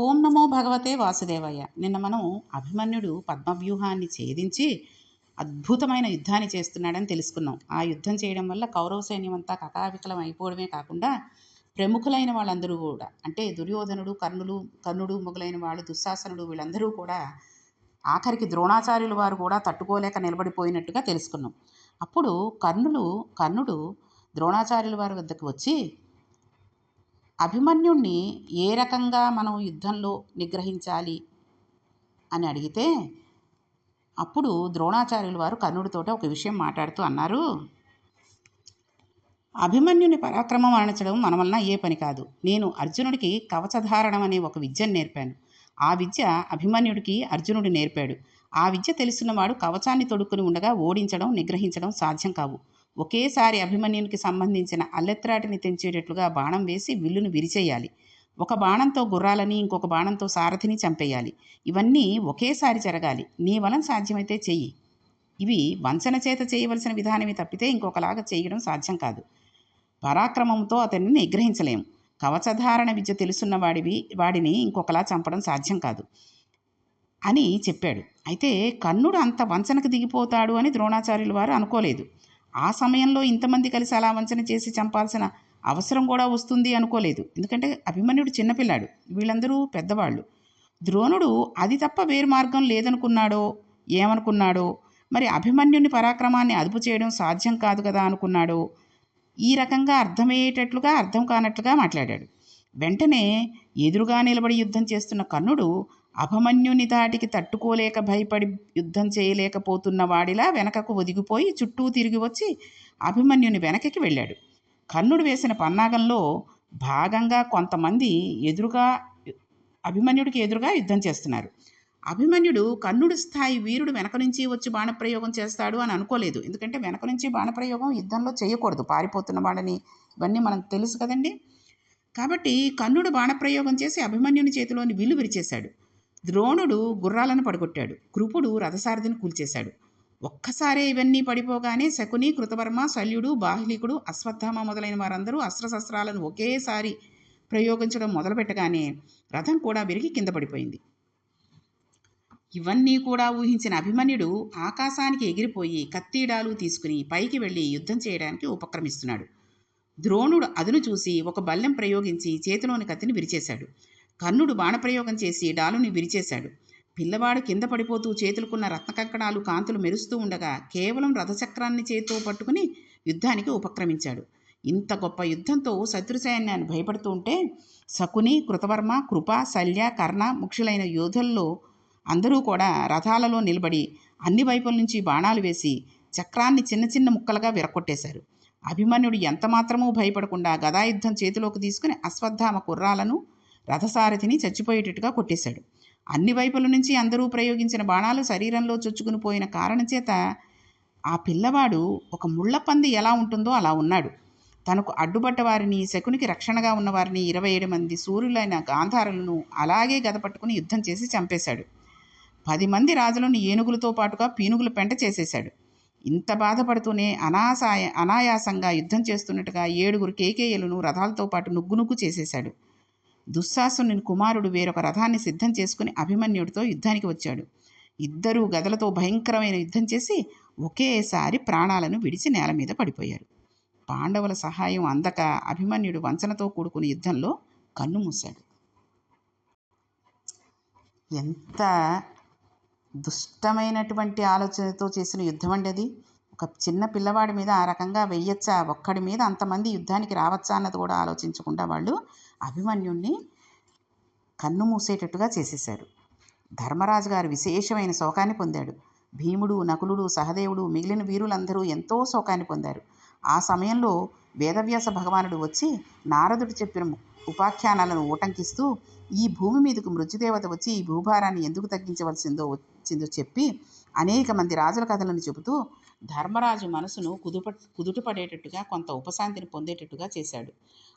ఓం నమో భగవతే వాసుదేవయ్య. నిన్న మనం అభిమన్యుడు పద్మవ్యూహాన్ని ఛేదించి అద్భుతమైన యుద్ధాన్ని చేస్తున్నాడని తెలుసుకున్నాం. ఆ యుద్ధం చేయడం వల్ల కౌరవ సైన్యం అంతా కకావికలం అయిపోవడమే కాకుండా ప్రముఖులైన వాళ్ళందరూ కూడా అంటే దుర్యోధనుడు కర్ణులు కర్ణుడు మొదలైన వాళ్ళు దుశ్శాసనుడు వీళ్ళందరూ కూడా ఆఖరికి ద్రోణాచార్యుల వారు కూడా తట్టుకోలేక నిలబడిపోయినట్టుగా తెలుసుకున్నాం. అప్పుడు కర్ణులు కర్ణుడు ద్రోణాచార్యుల వారి వద్దకు వచ్చి అభిమన్యుణ్ణి ఏ రకంగా మనం యుద్ధంలో నిగ్రహించాలి అని అడిగితే అప్పుడు ద్రోణాచార్యులు వారు కర్ణుడితోట ఒక విషయం మాట్లాడుతూ అన్నారు అభిమన్యుని పరాక్రమం అణచడం మన వలన ఏ పని కాదు. నేను అర్జునుడికి కవచధారణం అనే ఒక విద్యను నేర్పాను. ఆ విద్య అభిమన్యుడికి అర్జునుడు నేర్పాడు. ఆ విద్య తెలుసున్నవాడు కవచాన్ని తొడుక్కుని ఉండగా ఓడించడం నిగ్రహించడం సాధ్యం కావు. ఒకేసారి అభిమన్యునికి సంబంధించిన అల్లెత్రాటిని తెంచేటట్లుగా బాణం వేసి విల్లును విరిచేయాలి. ఒక బాణంతో గుర్రాలని ఇంకొక బాణంతో సారథిని చంపేయాలి. ఇవన్నీ ఒకేసారి జరగాలి. నీ వలన సాధ్యమైతే చెయ్యి. ఇవి వంచన చేత చేయవలసిన విధానమే తప్పితే ఇంకొకలాగా చేయడం సాధ్యం కాదు. పరాక్రమంతో అతన్ని నిగ్రహించలేము కవచధారణ విద్య తెలుసున్న వాడివి వాడిని ఇంకొకలా చంపడం సాధ్యం కాదు అని చెప్పాడు. అయితే కర్ణుడు అంత వంచనకు దిగిపోతాడు అని ద్రోణాచార్యుల వారు అనుకోలేదు. ఆ సమయంలో ఇంతమంది కలిసి అలా వంచన చేసి చంపాల్సిన అవసరం కూడా వస్తుంది అనుకోలేదు. ఎందుకంటే అభిమన్యుడు చిన్నపిల్లాడు. వీళ్ళందరూ పెద్దవాళ్ళు. ద్రోణుడు అది తప్ప వేరు మార్గం లేదనుకున్నాడో? ఏమనుకున్నాడో? మరి అభిమన్యుని పరాక్రమాన్ని అదుపు చేయడం సాధ్యం కాదు కదా అనుకున్నాడో? ఈ రకంగా అర్థమయ్యేటట్లుగా అర్థం కానట్లుగా మాట్లాడాడు. వెంటనే ఎదురుగా నిలబడి యుద్ధం చేస్తున్న కర్ణుడు అభిమన్యుని దాటికి తట్టుకోలేక భయపడి యుద్ధం చేయలేకపోతున్న వాడిలా వెనకకు ఒదిగిపోయి చుట్టూ తిరిగి వచ్చి అభిమన్యుని వెనకకి వెళ్ళాడు. కర్ణుడు వేసిన పన్నాగంలో భాగంగా కొంతమంది ఎదురుగా అభిమన్యుడికి ఎదురుగా యుద్ధం చేస్తున్నారు. అభిమన్యుడు కర్ణుడు స్థాయి వీరుడు వెనక నుంచి వచ్చి బాణప్రయోగం చేస్తాడు అని అనుకోలేదు. ఎందుకంటే వెనక నుంచి బాణప్రయోగం యుద్ధంలో చేయకూడదు. పారిపోతున్న వాడని ఇవన్నీ మనకు తెలుసు కదండి. కాబట్టి కర్ణుడు బాణప్రయోగం చేసి అభిమన్యుని చేతిలోని విల్లు విరిచేశాడు. ద్రోణుడు గుర్రాలను పడగొట్టాడు. కృపుడు రథసారథిని కూల్చేశాడు. ఒక్కసారే ఇవన్నీ పడిపోగానే శకుని కృతవర్మ శల్యుడు బాహ్లికుడు అశ్వత్థామ మొదలైన వారందరూ అస్త్రశస్త్రాలను ఒకేసారి ప్రయోగించడం మొదలుపెట్టగానే రథం కూడా విరిగి కింద పడిపోయింది. ఇవన్నీ కూడా ఊహించిన అభిమన్యుడు ఆకాశానికి ఎగిరిపోయి కత్తిడాలు తీసుకుని పైకి వెళ్ళి యుద్ధం చేయడానికి ఉపక్రమిస్తున్నాడు. ద్రోణుడు అదును చూసి ఒక బల్లెం ప్రయోగించి చేతిలోని కత్తిని విరిచేశాడు. కర్ణుడు బాణప్రయోగం చేసి డాలుని విరిచేశాడు. పిల్లవాడు కింద పడిపోతూ చేతులుకున్న రత్నకంకణాలు కాంతులు మెరుస్తూ ఉండగా కేవలం రథచక్రాన్ని చేతితో పట్టుకుని యుద్ధానికి ఉపక్రమించాడు. ఇంత గొప్ప యుద్ధంతో శత్రు సైన్యాన్ని భయపడుతూ ఉంటే శకుని కృతవర్మ కృప శల్య కర్ణ ముక్షులైన యోధుల్లో అందరూ కూడా రథాలలో నిలబడి అన్ని వైపుల నుంచి బాణాలు వేసి చక్రాన్ని చిన్న చిన్న ముక్కలుగా విరకొట్టేశారు అభిమన్యుడు ఎంతమాత్రమూ భయపడకుండా గదాయుద్ధం చేతిలోకి తీసుకుని అశ్వత్థామ కుర్రాలను రథసారథిని చచ్చిపోయేటట్టుగా కొట్టేశాడు. అన్ని వైపుల నుంచి అందరూ ప్రయోగించిన బాణాలు శరీరంలో చొచ్చుకుని పోయిన కారణం చేత ఆ పిల్లవాడు ఒక ముళ్ళపంది ఎలా ఉంటుందో అలా ఉన్నాడు. తనకు అడ్డుపడ్డ వారిని శకునికి రక్షణగా ఉన్నవారిని ఇరవై ఏడు మంది సూర్యులైన గాంధారులను అలాగే గదపట్టుకుని యుద్ధం చేసి చంపేశాడు. పది మంది రాజులను ఏనుగులతో పాటుగా పీనుగుల పెంట చేసేశాడు. ఇంత బాధపడుతూనే అనాసాయ అనాయాసంగా యుద్ధం చేస్తున్నట్టుగా ఏడుగురు కేకేయులను రథాలతో పాటు నుగ్గు నుగ్గు చేసేశాడు. దుశ్శాసుని కుమారుడు వేరొక రథాన్ని సిద్ధం చేసుకుని అభిమన్యుడితో యుద్ధానికి వచ్చాడు. ఇద్దరూ గదలతో భయంకరమైన యుద్ధం చేసి ఒకేసారి ప్రాణాలను విడిచి నేల మీద పడిపోయారు. పాండవుల సహాయం అందక అభిమన్యుడు వంచనతో కూడుకుని యుద్ధంలో కన్ను మూశాడు. ఎంత దుష్టమైనటువంటి ఆలోచనతో చేసిన యుద్ధం అండి అది? ఒక చిన్న పిల్లవాడి మీద ఆ రకంగా వెయ్యొచ్చా? ఒక్కడి మీద అంతమంది యుద్ధానికి రావచ్చా? అన్నది కూడా ఆలోచించకుండా వాళ్ళు అభిమన్యుణ్ణి కన్ను మూసేటట్టుగా చేసేశారు. ధర్మరాజు గారు విశేషమైన శోకాన్ని పొందాడు. భీముడు నకులుడు సహదేవుడు మిగిలిన వీరులందరూ ఎంతో శోకాన్ని పొందారు. ఆ సమయంలో వేదవ్యాస భగవానుడు వచ్చి నారదుడు చెప్పిన ఉపాఖ్యానాలను ఊటంకిస్తూ ఈ భూమి మీదకు మృత్యుదేవత వచ్చి ఈ భూభారాన్ని ఎందుకు తగ్గించవలసిందో వచ్చిందో చెప్పి అనేక మంది రాజుల కథలను చెబుతూ ధర్మరాజు మనసును కుదుప కుదుటపడేటట్టుగా కొంత ఉపశాంతిని పొందేటట్టుగా చేశాడు.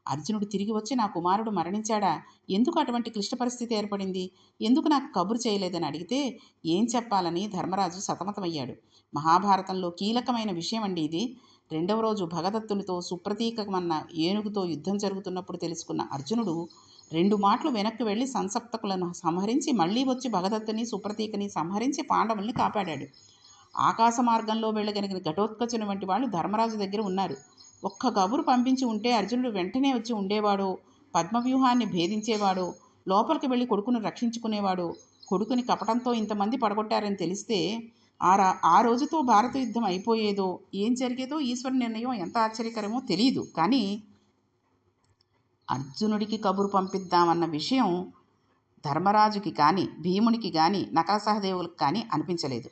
అర్జునుడు తిరిగి వచ్చి నా కుమారుడు మరణించాడా? ఎందుకు అటువంటి క్లిష్ట పరిస్థితి ఏర్పడింది? ఎందుకు నాకు కబురు చేయలేదని అడిగితే ఏం చెప్పాలని ధర్మరాజు సతమతమయ్యాడు. మహాభారతంలో కీలకమైన విషయం అండి ఇది. రెండవ రోజు భగదత్తునితో సుప్రతీకమన్న ఏనుగుతో యుద్ధం జరుగుతున్నప్పుడు తెలుసుకున్న అర్జునుడు రెండు మాటలు వెనక్కి వెళ్ళి సంసప్తకులను సంహరించి మళ్ళీ వచ్చి భగదత్తుని సుప్రతీకని సంహరించి పాండవుల్ని కాపాడాడు. ఆకాశ మార్గంలో వెళ్ళగలిగిన ఘటోత్కచుని వంటి వాళ్ళు ధర్మరాజు దగ్గర ఉన్నారు. ఒక్క కబురు పంపించి ఉంటే అర్జునుడు వెంటనే వచ్చి ఉండేవాడు పద్మవ్యూహాన్ని భేదించేవాడు లోపలికి వెళ్ళి కొడుకును రక్షించుకునేవాడు. కొడుకుని కపటంతో ఇంతమంది పడగొట్టారని తెలిస్తే ఆ రా ఆ రోజుతో భారత యుద్ధం అయిపోయేదో ఏం జరిగేదో ఈశ్వర నిర్ణయం ఎంత ఆశ్చర్యకరమో తెలియదు కానీ అర్జునుడికి కబురు పంపిద్దామన్న విషయం ధర్మరాజుకి కానీ భీమునికి కానీ నకల సహదేవులకు కానీ అనిపించలేదు.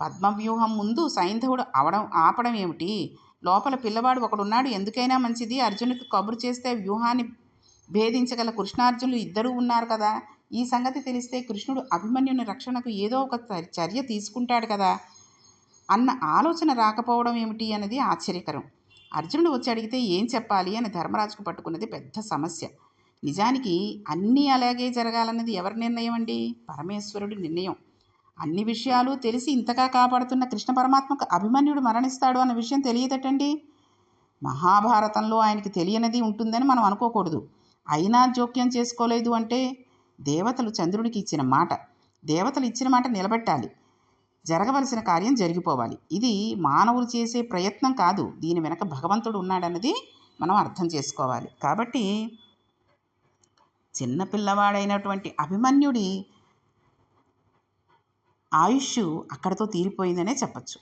పద్మవ్యూహం ముందు సైంధవుడు అవడం ఆపడం ఏమిటి? లోపల పిల్లవాడు ఒకడున్నాడు ఎందుకైనా మంచిది? అర్జునుడికి కబురు చేస్తే వ్యూహాన్ని భేదించగల కృష్ణార్జునులు ఇద్దరూ ఉన్నారు కదా? ఈ సంగతి తెలిస్తే కృష్ణుడు అభిమన్యుని రక్షణకు ఏదో ఒక చర్య తీసుకుంటాడు కదా? అన్న ఆలోచన రాకపోవడం ఏమిటి అన్నది ఆశ్చర్యకరం. అర్జునుడు వచ్చి అడిగితే ఏం చెప్పాలి అని ధర్మరాజుకు పట్టుకున్నది పెద్ద సమస్య. నిజానికి అన్నీ అలాగే జరగాలన్నది ఎవరి నిర్ణయం అండి? పరమేశ్వరుడి నిర్ణయం. అన్ని విషయాలు తెలిసి ఇంతగా కాపాడుతున్న కృష్ణ పరమాత్మకు అభిమన్యుడు మరణిస్తాడు అన్న విషయం తెలియదటండి? మహాభారతంలో ఆయనకి తెలియనిది ఉంటుందని మనం అనుకోకూడదు. అయినా జోక్యం చేసుకోలేదు అంటే దేవతలు చంద్రుడికి ఇచ్చిన మాట. దేవతలు ఇచ్చిన మాట నిలబెట్టాలి. జరగవలసిన కార్యం జరిగిపోవాలి. ఇది మానవులు చేసే ప్రయత్నం కాదు. దీని వెనక భగవంతుడు ఉన్నాడన్నది మనం అర్థం చేసుకోవాలి. కాబట్టి చిన్నపిల్లవాడైనటువంటి అభిమన్యుడి ఆయుష్ అక్కడితో తీరిపోయిందనే చెప్పచ్చు.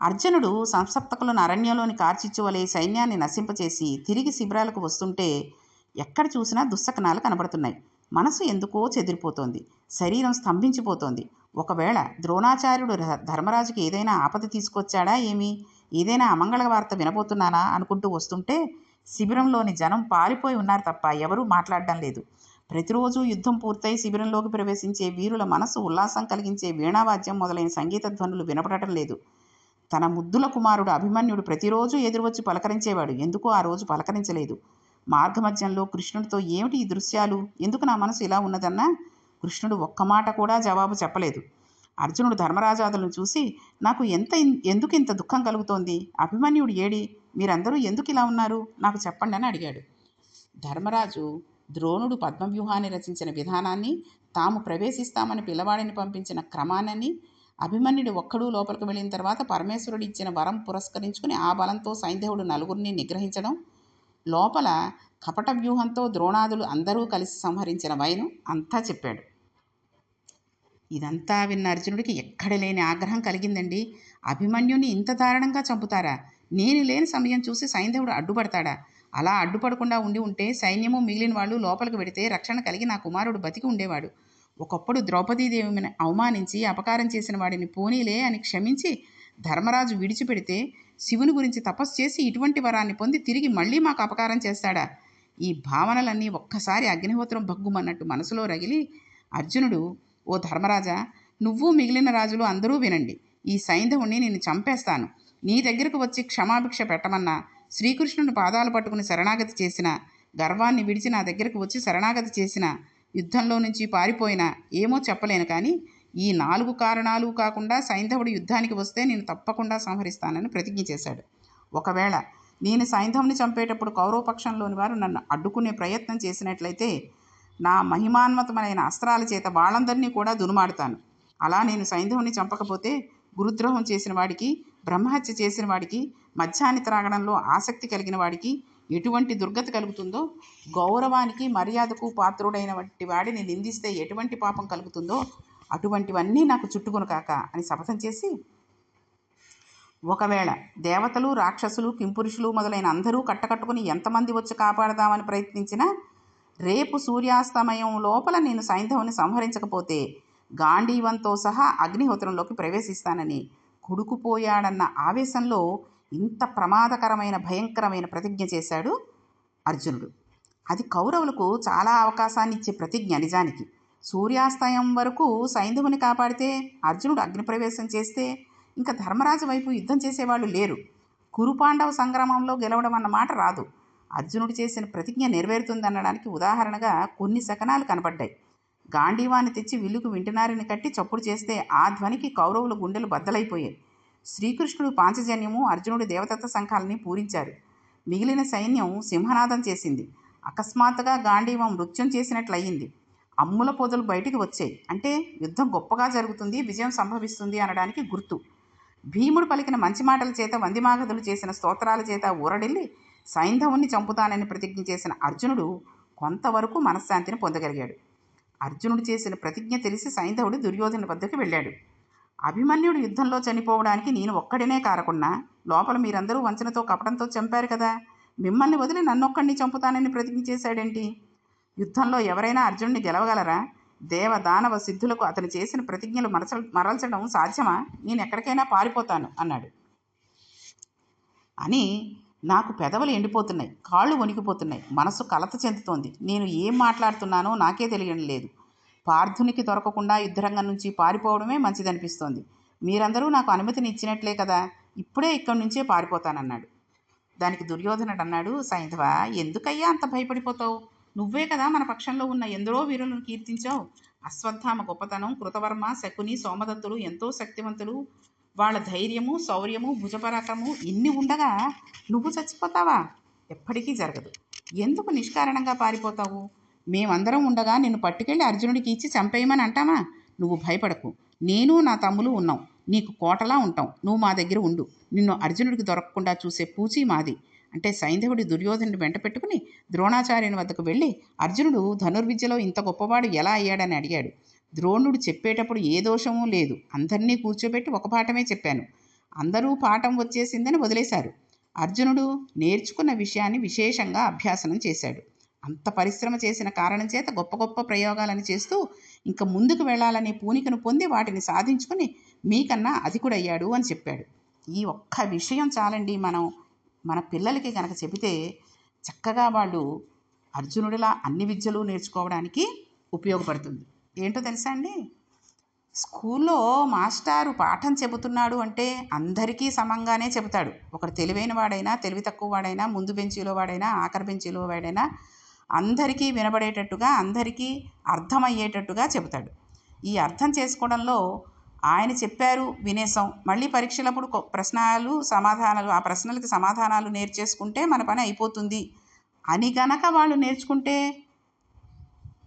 అర్జునుడు సంసప్తకులను అరణ్యంలోని కార్చిచ్చు వలె సైన్యాన్ని నశింపచేసి తిరిగి శిబిరాలకు వస్తుంటే ఎక్కడ చూసినా దుస్సకనాలు కనబడుతున్నాయి. మనసు ఎందుకో చెదిరిపోతోంది. శరీరం స్తంభించిపోతోంది. ఒకవేళ ద్రోణాచార్యుడు ర- ధర్మరాజుకి ఏదైనా ఆపద తీసుకొచ్చాడా ఏమి? ఏదైనా అమంగళ వార్త వినబోతున్నానా? అనుకుంటూ వస్తుంటే శిబిరంలోని జనం పారిపోయి ఉన్నారు తప్ప ఎవరూ మాట్లాడడం లేదు. ప్రతిరోజు యుద్ధం పూర్తయి శిబిరంలోకి ప్రవేశించే వీరుల మనసు ఉల్లాసం కలిగించే వీణావాద్యం మొదలైన సంగీత ధ్వనులు వినపడటం లేదు. తన ముద్దుల కుమారుడు అభిమన్యుడు ప్రతిరోజు ఎదురువచ్చి పలకరించేవాడు. ఎందుకో ఆ రోజు పలకరించలేదు. మార్గమధ్యంలో కృష్ణుడితో ఏమిటి ఈ దృశ్యాలు? ఎందుకు నా మనసు ఇలా ఉన్నదన్నా? కృష్ణుడు ఒక్క మాట కూడా జవాబు చెప్పలేదు. అర్జునుడు ధర్మరాజాదులను చూసి నాకు ఎంత ఎందుకు ఇంత దుఃఖం కలుగుతోంది? అభిమన్యుడు ఏడి? మీరందరూ ఎందుకు ఇలా ఉన్నారు? నాకు చెప్పండి అని అడిగాడు. ధర్మరాజు ద్రోణుడు పద్మవ్యూహాన్ని రచించిన విధానాన్ని తాము ప్రవేశిస్తామని పిల్లవాడిని పంపించిన క్రమానని అభిమన్యుడు ఒక్కడూ లోపలికి వెళ్ళిన తర్వాత పరమేశ్వరుడు ఇచ్చిన వరం పురస్కరించుకుని ఆ బలంతో సైంధవుడు నలుగురిని నిగ్రహించడం లోపల కపట వ్యూహంతో ద్రోణాదులు అందరూ కలిసి సంహరించిన వైను అంతా చెప్పాడు. ఇదంతా విన్న అర్జునుడికి ఎక్కడ లేని ఆగ్రహం కలిగిందండి. అభిమన్యుని ఇంత దారుణంగా చంపుతారా? నేను లేని సమయం చూసి సైంధవుడు అడ్డుపడతాడా? అలా అడ్డుపడకుండా ఉండి ఉంటే సైన్యము మిగిలిన వాళ్ళు లోపలికి పెడితే రక్షణ కలిగి నా కుమారుడు బతికి ఉండేవాడు. ఒకప్పుడు ద్రౌపదీదేవిని అవమానించి అపకారం చేసిన వాడిని పోనీలే అని క్షమించి ధర్మరాజు విడిచిపెడితే శివుని గురించి తపస్సు చేసి ఇటువంటి వరాన్ని పొంది తిరిగి మళ్ళీ మాకు అపకారం చేస్తాడా? ఈ భావనలన్నీ ఒక్కసారి అగ్నిహోత్రం భగ్గుమన్నట్టు మనసులో రగిలి అర్జునుడు ఓ ధర్మరాజా నువ్వు మిగిలిన రాజులు అందరూ వినండి. ఈ సైంధవుణ్ణి నేను చంపేస్తాను. నీ దగ్గరకు వచ్చి క్షమాభిక్ష పెట్టమన్నా శ్రీకృష్ణుని పాదాలు పట్టుకుని శరణాగతి చేసిన గర్వాన్ని విడిచి నా దగ్గరకు వచ్చి శరణాగతి చేసిన యుద్ధంలో నుంచి పారిపోయినా ఏమో చెప్పలేను కానీ ఈ నాలుగు కారణాలు కాకుండా సైంధవుడు యుద్ధానికి వస్తే నేను తప్పకుండా సంహరిస్తానని ప్రతిజ్ఞ చేశాడు. ఒకవేళ నేను సైంధవుని చంపేటప్పుడు కౌరవపక్షంలోని వారు నన్ను అడ్డుకునే ప్రయత్నం చేసినట్లయితే నా మహిమాన్వతమైన అస్త్రాల చేత వాళ్ళందరినీ కూడా దునుమాడుతాను. అలా నేను సైంధవుని చంపకపోతే గురుద్రోహం చేసిన వాడికి బ్రహ్మహత్య చేసిన వాడికి మద్యాన్ని త్రాగడంలో ఆసక్తి కలిగిన వాడికి ఎటువంటి దుర్గతి కలుగుతుందో గౌరవానికి మర్యాదకు పాత్రుడైన వంటి వాడిని నిందిస్తే ఎటువంటి పాపం కలుగుతుందో అటువంటివన్నీ నాకు చుట్టుకొను కాక అని శపథం చేసి ఒకవేళ దేవతలు రాక్షసులు కింపురుషులు మొదలైన అందరూ కట్టకట్టుకుని ఎంతమంది వచ్చి కాపాడదామని ప్రయత్నించినా రేపు సూర్యాస్తమయం లోపల నేను సైంధవుని సంహరించకపోతే గాంధీవంతో సహా అగ్నిహోత్రంలోకి ప్రవేశిస్తానని కొడుకుపోయాడన్న ఆవేశంలో ఇంత ప్రమాదకరమైన భయంకరమైన ప్రతిజ్ఞ చేశాడు అర్జునుడు. అది కౌరవులకు చాలా అవకాశాన్ని ఇచ్చే ప్రతిజ్ఞ నిజానికి. సూర్యాస్తయం వరకు సైంధవుని కాపాడితే అర్జునుడు అగ్నిప్రవేశం చేస్తే ఇంకా ధర్మరాజు వైపు యుద్ధం చేసేవాళ్ళు లేరు. కురుపాండవ సంగ్రామంలో గెలవడం అన్న మాట రాదు. అర్జునుడు చేసిన ప్రతిజ్ఞ నెరవేరుతుందనడానికి ఉదాహరణగా కొన్ని శకనాలు కనపడ్డాయి. గాంధీవాన్ని తెచ్చి విల్లుకు వింటినారిని కట్టి చప్పుడు చేస్తే ఆ ధ్వనికి కౌరవుల గుండెలు బద్దలైపోయాయి. శ్రీకృష్ణుడు పాంచజన్యము అర్జునుడి దేవదత్త సంఘాలని పూరించారు. మిగిలిన సైన్యం సింహనాదం చేసింది. అకస్మాత్తుగా గాంధీవం నృత్యం చేసినట్లయింది. అమ్ముల పొదలు బయటికి వచ్చాయి. అంటే యుద్ధం గొప్పగా జరుగుతుంది విజయం సంభవిస్తుంది అనడానికి గుర్తు. భీముడు పలికిన మంచి మాటల చేత వందిమాగదులు చేసిన స్తోత్రాల చేత ఊరడిల్లి సైంధవుణ్ణి చంపుతానని ప్రతిజ్ఞ చేసిన అర్జునుడు కొంతవరకు మనశ్శాంతిని పొందగలిగాడు. అర్జునుడు చేసిన ప్రతిజ్ఞ తెలిసి సైంధవుడు దుర్యోధన వద్దకు వెళ్ళాడు. అభిమన్యుడు యుద్ధంలో చనిపోవడానికి నేను ఒక్కడినే కారకున్నా లోపల మీరందరూ వంచనతో కపటంతో చంపారు కదా మిమ్మల్ని వదిలి నన్నొక్కడిని చంపుతానని ప్రతిజ్ఞ చేశాడేంటి? యుద్ధంలో ఎవరైనా అర్జునుడిని గెలవగలరా? దేవ దానవ సిద్ధులకు అతను చేసిన ప్రతిజ్ఞలు మరచ మరల్చడం సాధ్యమా? నేను ఎక్కడికైనా పారిపోతాను అన్నాడు. అని నాకు పెదవులు ఎండిపోతున్నాయి కాళ్ళు వణికిపోతున్నాయి మనసు కలత చెందుతోంది. నేను ఏం మాట్లాడుతున్నానో నాకే తెలియడం లేదు. పార్థునికి దొరకకుండా యుద్ధరంగం నుంచి పారిపోవడమే మంచిదనిపిస్తోంది. మీరందరూ నాకు అనుమతిని ఇచ్చినట్లే కదా ఇప్పుడే ఇక్కడి నుంచే పారిపోతానన్నాడు. దానికి దుర్యోధనుడు అన్నాడు సైంధవ ఎందుకయ్యా అంత భయపడిపోతావు? నువ్వే కదా మన పక్షంలో ఉన్న ఎందరో వీరులను కీర్తించావు. అశ్వత్థామ గొప్పతనం కృతవర్మ శకుని సోమదత్తులు ఎంతో శక్తివంతులు. వాళ్ళ ధైర్యము శౌర్యము భుజపరాక్రము ఇన్ని ఉండగా నువ్వు చచ్చిపోతావా? ఎప్పటికీ జరగదు. ఎందుకు నిష్కారణంగా పారిపోతావు? మేమందరం ఉండగా నిన్ను పట్టుకెళ్ళి అర్జునుడికి ఇచ్చి చంపేయమని అంటామా నువ్వు భయపడకు. నేను నా తమ్ములు ఉన్నాం. నీకు కోటలా ఉంటాం. నువ్వు మా దగ్గర ఉండు. నిన్ను అర్జునుడికి దొరకకుండా చూసే పూచి మాది. అంటే సైంధవుడి దుర్యోధనుడు వెంట పెట్టుకుని ద్రోణాచార్యుని వద్దకు వెళ్ళి అర్జునుడు ధనుర్విద్యలో ఇంత గొప్పవాడు ఎలా అయ్యాడని అడిగాడు. ద్రోణుడు చెప్పేటప్పుడు ఏ దోషమూ లేదు. అందరినీ కూర్చోబెట్టి ఒక పాఠమే చెప్పాను. అందరూ పాఠం వచ్చేసిందని వదిలేశారు. అర్జునుడు నేర్చుకున్న విషయాన్ని విశేషంగా అభ్యాసనం చేశాడు. అంత పరిశ్రమ చేసిన కారణం చేత గొప్ప గొప్ప ప్రయోగాలను చేస్తూ ఇంకా ముందుకు వెళ్ళాలనే పూనికను పొంది వాటిని సాధించుకుని మీకన్నా అధికుడయ్యాడు అని చెప్పాడు. ఈ ఒక్క విషయం చాలండి మనం మన పిల్లలకి కనుక చెబితే చక్కగా వాళ్ళు అర్జునుడిలా అన్ని విద్యలు నేర్చుకోవడానికి ఉపయోగపడుతుంది. ఏంటో తెలుసా అండి? స్కూల్లో మాస్టారు పాఠం చెబుతున్నాడు అంటే అందరికీ సమంగానే చెబుతాడు. ఒకడు తెలివైన వాడైనా తెలివి తక్కువ వాడైనా ముందు బెంచీలో వాడైనా ఆఖరి బెంచీలో వాడైనా అందరికీ వినబడేటట్టుగా అందరికీ అర్థమయ్యేటట్టుగా చెబుతాడు. ఈ అర్థం చేసుకోవడంలో ఆయన చెప్పారు వినేసాం మళ్ళీ పరీక్షలప్పుడు ప్రశ్నలు సమాధానాలు ఆ ప్రశ్నలకి సమాధానాలు నేర్చేసుకుంటే మన పని అయిపోతుంది అని గనక వాళ్ళు నేర్చుకుంటే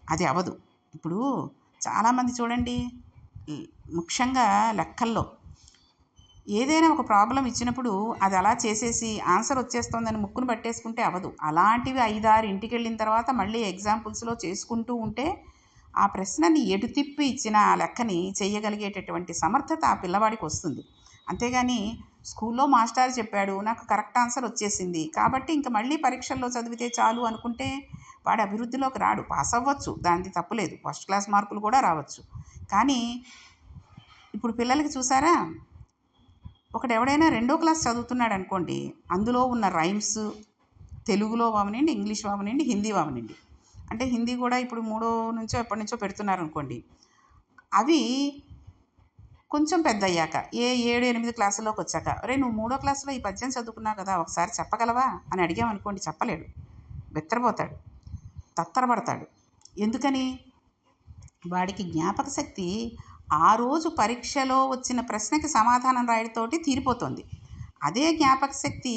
అది అవదు ఇప్పుడు చాలామంది చూడండి ముఖ్యంగా లెక్కల్లో. ఏదైనా ఒక ప్రాబ్లం ఇచ్చినప్పుడు అది అలా చేసేసి ఆన్సర్ వచ్చేస్తుందని ముక్కును పట్టేసుకుంటే అవదు అలాంటివి ఐదారు ఇంటికి వెళ్ళిన తర్వాత మళ్ళీ ఎగ్జాంపుల్స్లో చేసుకుంటూ ఉంటే ఆ ప్రశ్నని ఎటు తిప్పి ఇచ్చిన ఆ లెక్కని చేయగలిగేటటువంటి సమర్థత ఆ పిల్లవాడికి వస్తుంది. అంతేగాని స్కూల్లో మాస్టర్ చెప్పాడు నాకు కరెక్ట్ ఆన్సర్ వచ్చేసింది. కాబట్టి ఇంక మళ్ళీ పరీక్షల్లో చదివితే చాలు అనుకుంటే వాడు అభివృద్ధిలోకి రాడు పాస్ అవ్వచ్చు. దానికి తప్పులేదు ఫస్ట్ క్లాస్ మార్కులు కూడా రావచ్చు. కానీ ఇప్పుడు పిల్లలకి చూసారా? ఒకడు ఎవడైనా రెండో క్లాస్ చదువుతున్నాడు అనుకోండి అందులో ఉన్న రైమ్స్ తెలుగులో వామనండి ఇంగ్లీష్ వామనండి హిందీ వామనండి. అంటే హిందీ కూడా ఇప్పుడు మూడో నుంచో ఎప్పటి నుంచో పెడుతున్నారు అనుకోండి అవి కొంచెం పెద్ద అయ్యాక ఏ ఏడు ఎనిమిది క్లాసుల్లోకి వచ్చాక రే నువ్వు మూడో క్లాసులో ఈ పద్యం చదువుకున్నావు కదా ఒకసారి చెప్పగలవా? అని అడిగామనుకోండి చెప్పలేడు. బెత్తరపోతాడు. తత్తరపడతాడు. ఎందుకని? వాడికి జ్ఞాపక శక్తి ఆ రోజు పరీక్షలో వచ్చిన ప్రశ్నకి సమాధానం రాయడంతోటి తీరిపోతుంది. అదే జ్ఞాపక శక్తి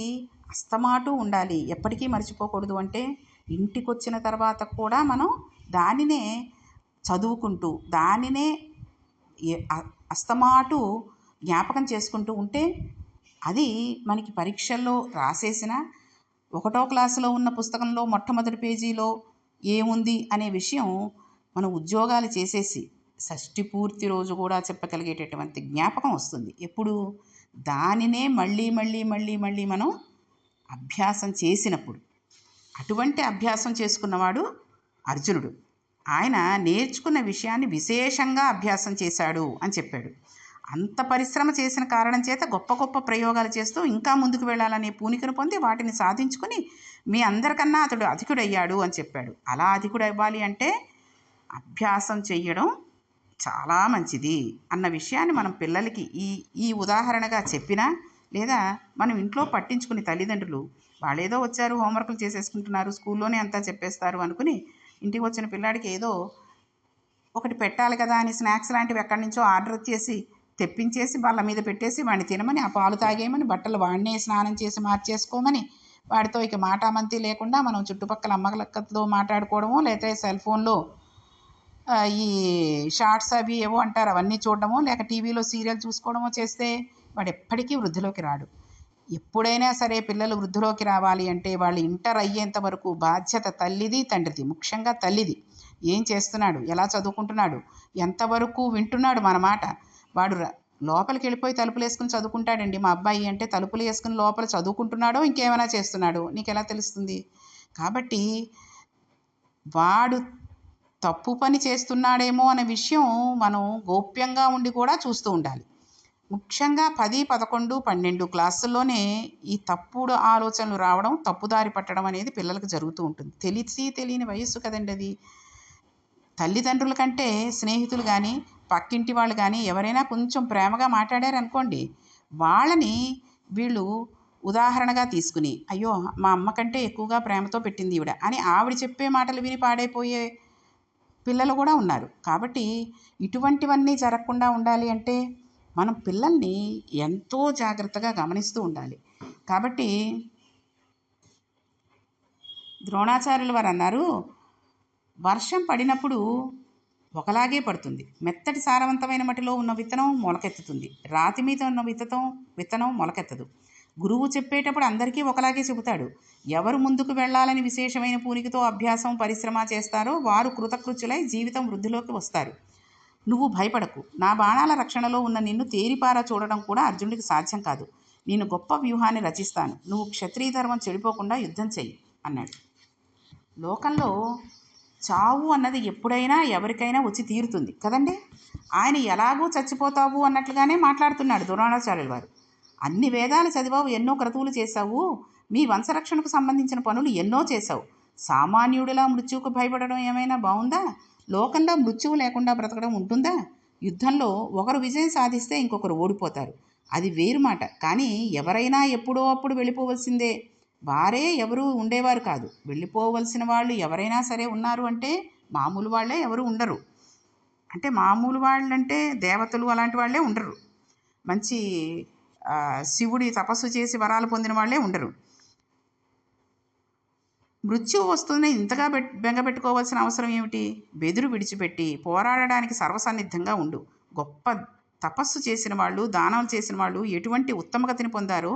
అస్తమాటు ఉండాలి. ఎప్పటికీ మర్చిపోకూడదు అంటే ఇంటికి వచ్చిన తర్వాత కూడా మనం దానినే చదువుకుంటూ దానినే అస్తమాటు జ్ఞాపకం చేసుకుంటూ ఉంటే అది మనకి పరీక్షల్లో రాసేసిన ఒకటో క్లాసులో ఉన్న పుస్తకంలో మొట్టమొదటి పేజీలో ఏముంది అనే విషయం మనం ఉద్యోగాలు చేసేసి షష్ఠి పూర్తి రోజు కూడా చెప్పగలిగేటటువంటి జ్ఞాపకం వస్తుంది. ఎప్పుడు? దానినే మళ్ళీ మళ్ళీ మళ్ళీ మళ్ళీ మనం అభ్యాసం చేసినప్పుడు. అటువంటి అభ్యాసం చేసుకున్నవాడు అర్జునుడు. ఆయన నేర్చుకున్న విషయాన్ని విశేషంగా అభ్యాసం చేశాడు అని చెప్పాడు. అంత పరిశ్రమ చేసిన కారణం చేత గొప్ప గొప్ప ప్రయోగాలు చేస్తూ ఇంకా ముందుకు వెళ్ళాలనే పూనికను పొంది వాటిని సాధించుకుని మీ అందరికన్నా అతడు అధికుడయ్యాడు అని చెప్పాడు. అలా అధికుడు అవ్వాలి అంటే అభ్యాసం చెయ్యడం చాలా మంచిది అన్న విషయాన్ని మనం పిల్లలకి ఈ ఈ ఉదాహరణగా చెప్పినా లేదా మనం ఇంట్లో పట్టించుకుని తల్లిదండ్రులు వాళ్ళేదో వచ్చారు హోంవర్క్లు చేసేసుకుంటున్నారు స్కూల్లోనే అంతా చెప్పేస్తారు అనుకుని ఇంటికి వచ్చిన పిల్లాడికి ఏదో ఒకటి పెట్టాలి కదా అని స్నాక్స్ లాంటివి ఎక్కడి నుంచో ఆర్డర్ చేసి తెప్పించేసి వాళ్ళ మీద పెట్టేసి వాడిని తినమని ఆ పాలు తాగేయమని బట్టలు వాడినే స్నానం చేసి మార్చేసుకోమని వాడితో ఇక మాటామంతి లేకుండా మనం చుట్టుపక్కల అమ్మలక్కతో మాట్లాడుకోవడము లేకపోతే సెల్ ఫోన్లో ఈ షార్ట్స్ అవి ఏవో అంటారు అవన్నీ చూడడమో లేక టీవీలో సీరియల్ చూసుకోవడమో చేస్తే వాడు ఎప్పటికీ వృద్ధిలోకి రాడు. ఎప్పుడైనా సరే పిల్లలు వృద్ధిలోకి రావాలి అంటే వాళ్ళు ఇంటర్ అయ్యేంత వరకు బాధ్యత తల్లిది తండ్రిది ముఖ్యంగా తల్లిది. ఏం చేస్తున్నాడు? ఎలా చదువుకుంటున్నాడు? ఎంతవరకు వింటున్నాడు మన మాట? వాడు లోపలికి వెళ్ళిపోయి తలుపులు వేసుకుని చదువుకుంటాడండి. మా అబ్బాయి అంటే తలుపులు వేసుకుని లోపల చదువుకుంటున్నాడో ఇంకేమైనా చేస్తున్నాడో నీకు ఎలా తెలుస్తుంది? కాబట్టి వాడు తప్పు పని చేస్తున్నాడేమో అనే విషయం మనం గోప్యంగా ఉండి కూడా చూస్తూ ఉండాలి. ముఖ్యంగా పది పదకొండు పన్నెండు క్లాసుల్లోనే ఈ తప్పుడు ఆలోచనలు రావడం తప్పుదారి పట్టడం అనేది పిల్లలకు జరుగుతూ ఉంటుంది. తెలిసి తెలియని వయస్సు కదండి అది తల్లిదండ్రుల కంటే స్నేహితులు కానీ పక్కింటి వాళ్ళు కానీ ఎవరైనా కొంచెం ప్రేమగా మాట్లాడారనుకోండి వాళ్ళని వీళ్ళు ఉదాహరణగా తీసుకుని అయ్యో మా అమ్మ కంటే ఎక్కువగా ప్రేమతో పెట్టింది ఈవిడ అని ఆవిడ చెప్పే మాటలు విని పాడైపోయే పిల్లలు కూడా ఉన్నారు. కాబట్టి ఇటువంటివన్నీ జరగకుండా ఉండాలి అంటే మనం పిల్లల్ని ఎంతో జాగ్రత్తగా గమనిస్తూ ఉండాలి. కాబట్టి ద్రోణాచార్యులు వారు అన్నారు వర్షం పడినప్పుడు ఒకలాగే పడుతుంది. మెత్తటి సారవంతమైన మట్టిలో ఉన్న విత్తనం మొలకెత్తుతుంది. రాతి మీద ఉన్న విత్తనం విత్తనం మొలకెత్తదు. గురువు చెప్పేటప్పుడు అందరికీ ఒకలాగే చెబుతాడు. ఎవరు ముందుకు వెళ్ళాలని విశేషమైన పూనికతో అభ్యాసం పరిశ్రమ చేస్తారో వారు కృతకృత్యులై జీవితం వృద్ధిలోకి వస్తారు. నువ్వు భయపడకు. నా బాణాల రక్షణలో ఉన్న నిన్ను తేరిపారా చూడడం కూడా అర్జునుడికి సాధ్యం కాదు. నేను గొప్ప వ్యూహాన్ని రచిస్తాను. నువ్వు క్షత్రియ ధర్మం చెడిపోకుండా యుద్ధం చెయ్యి అన్నాడు. లోకంలో చావు అన్నది ఎప్పుడైనా ఎవరికైనా వచ్చి తీరుతుంది. కదండి? ఆయన ఎలాగూ చచ్చిపోతావు అన్నట్లుగానే మాట్లాడుతున్నాడు ద్రోణాచార్యులు వారు అన్ని వేదాలు చదివావు ఎన్నో క్రతువులు చేశావు. మీ వంశరక్షణకు సంబంధించిన పనులు ఎన్నో చేశావు. సామాన్యుడిలా మృత్యువుకు భయపడడం ఏమైనా బాగుందా లోకంలో మృత్యువు లేకుండా బ్రతకడం ఉంటుందా? యుద్ధంలో ఒకరు విజయం సాధిస్తే ఇంకొకరు ఓడిపోతారు. అది వేరు మాట. కానీ ఎవరైనా ఎప్పుడో అప్పుడు వెళ్ళిపోవలసిందే. వారే ఎవరు ఉండేవారు కాదు. వెళ్ళిపోవలసిన వాళ్ళు ఎవరైనా సరే ఉన్నారు అంటే మామూలు వాళ్ళే ఎవరు ఉండరు. అంటే మామూలు వాళ్ళంటే దేవతలు అలాంటి వాళ్ళే ఉండరు. మంచి శివుడి తపస్సు చేసి వరాలు పొందిన వాళ్ళే ఉండరు. మృత్యువు వస్తుందని ఇంతగా బెట్ బెంగపెట్టుకోవాల్సిన అవసరం ఏమిటి? బెదురు విడిచిపెట్టి పోరాడడానికి సర్వసన్నిద్ధంగా ఉండు. గొప్ప తపస్సు చేసిన వాళ్ళు దానాలు చేసిన వాళ్ళు ఎటువంటి ఉత్తమగతిని పొందారో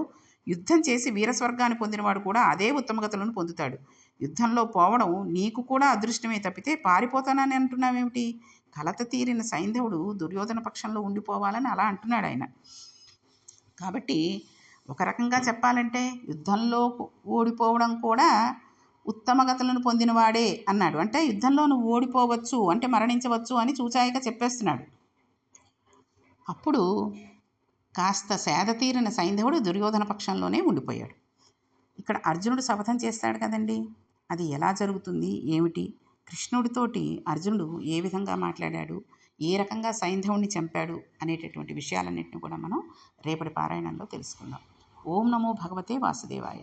యుద్ధం చేసి వీరస్వర్గాన్ని పొందినవాడు కూడా అదే ఉత్తమగతులను పొందుతాడు. యుద్ధంలో పోవడం నీకు కూడా అదృష్టమే తప్పితే పారిపోతానని అంటున్నావేమిటి? కలత తీరిన సైంధవుడు దుర్యోధన పక్షంలో ఉండిపోవాలని అలా అంటున్నాడు ఆయన. కాబట్టి ఒక రకంగా చెప్పాలంటే యుద్ధంలో ఓడిపోవడం కూడా ఉత్తమగతులను పొందినవాడే అన్నాడు. అంటే యుద్ధంలో నువ్వు ఓడిపోవచ్చు అంటే మరణించవచ్చు అని చూచాయిగా చెప్పేస్తున్నాడు. అప్పుడు కాస్త సేదతీరిన సైంధవుడు దుర్యోధన పక్షంలోనే ఉండిపోయాడు. ఇక్కడ అర్జునుడు శపథం చేస్తాడు కదండి. అది ఎలా జరుగుతుంది? ఏమిటి? కృష్ణుడితోటి అర్జునుడు ఏ విధంగా మాట్లాడాడు? ఏ రకంగా సైంధవుణ్ణి చంపాడు? అనేటటువంటి విషయాలన్నింటినీ కూడా మనం రేపటి పారాయణంలో తెలుసుకుందాం. ఓం నమో భగవతే వాసుదేవాయ.